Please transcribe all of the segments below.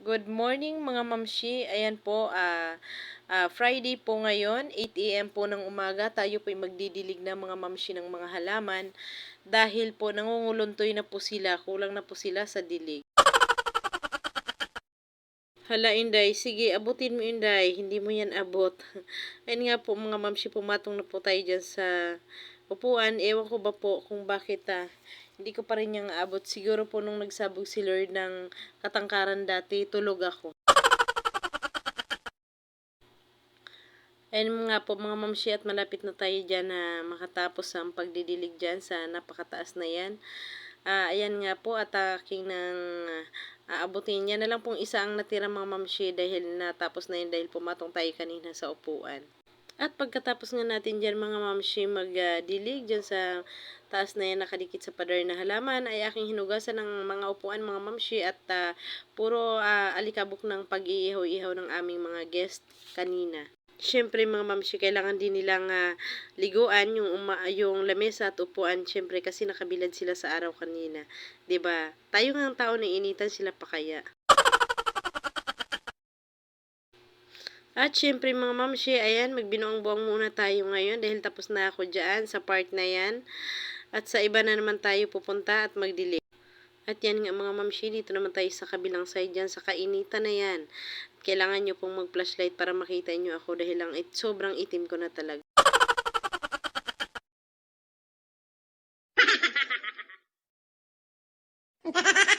Good morning mga mamshi. Ayan po, ah ah, Friday po ngayon, 8 a.m. po ng umaga. Tayo po ay magdidilig ng mga mamshi ng mga halaman. Dahil po nangunguluntoy na po sila, kulang na po sila sa dilig. Hala Inday, sige abutin mo Inday, hindi mo yan abot. Ayun nga po mga mamshi, pumatong na po tayo dyan sa upuan. Ewan ko ba po kung bakit ah, hindi ko pa rin yung abot. Siguro po nung nagsabog si Lord ng katangkaran dati, tulog ako. Ayun nga po mga mamshi at malapit na tayo dyan na makatapos ang pagdidilig dyan sa napakataas na yan. Ah, ayan nga po at aking nang ah, aabutin niya na lang pong isa ang natira mga mamshi dahil natapos na yun dahil pumatong tayo kanina sa upuan. At pagkatapos nga natin dyan mga mamshi magdilig dyan sa taas na yan nakadikit sa pader na halaman ay aking hinugasan ng mga upuan mga mamshi at ah, puro ah, alikabok ng pag-iihaw-ihaw ng aming mga guest kanina. Siyempre mga mamshi, kailangan din nilang ah, liguan yung, uma, yung lamesa at upuan. Siyempre kasi nakabilad sila sa araw kanina. ba Tayo nga ang tao na initan sila pa kaya. At syempre mga mamshi, ayan, magbinuang buwang muna tayo ngayon dahil tapos na ako dyan sa part na yan. At sa iba na naman tayo pupunta at magdilig. At yan nga mga mamshi, dito naman tayo sa kabilang side dyan, sa kainitan na yan. Kailangan nyo pong mag-flashlight para makita nyo ako dahil lang it, sobrang itim ko na talaga.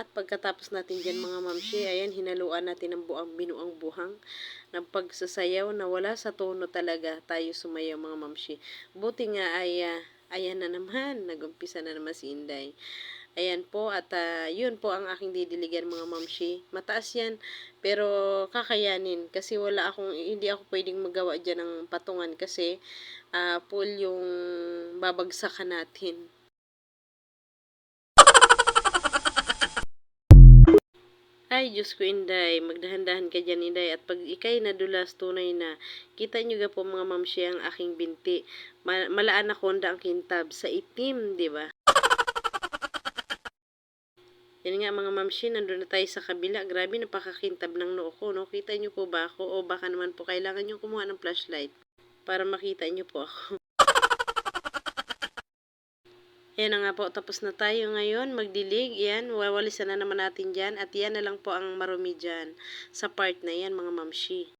At pagkatapos natin dyan mga mamshi, ayan, hinaluan natin ang buang binuang buhang ng pagsasayaw na wala sa tono talaga tayo sumayaw mga mamshi. Buti nga ay, ah, ayan na naman, nagumpisa na naman si Inday. Ayan po, at ah, yun po ang aking didiligan mga mamshi. Mataas yan, pero kakayanin kasi wala akong, hindi ako pwedeng magawa dyan ng patungan kasi ah, full yung babagsakan natin. Ay, Diyos ko, Inday. Magdahan-dahan ka dyan, Inday. At pag ikay nadulas, tunay na. Kita nyo ga po mga mamsi ang aking binti. Ma- malaan na konda ang kintab sa itim, di ba? Yan nga mga mamsi, nandun na tayo sa kabila. Grabe, napakakintab ng noo ko, no? Kita nyo po ba ako? O baka naman po kailangan nyo kumuha ng flashlight para makita nyo po ako. Yan na nga po, tapos na tayo ngayon, magdilig, yan, wawalisan na naman natin dyan, at yan na lang po ang marumi dyan, sa part na yan mga mamshi.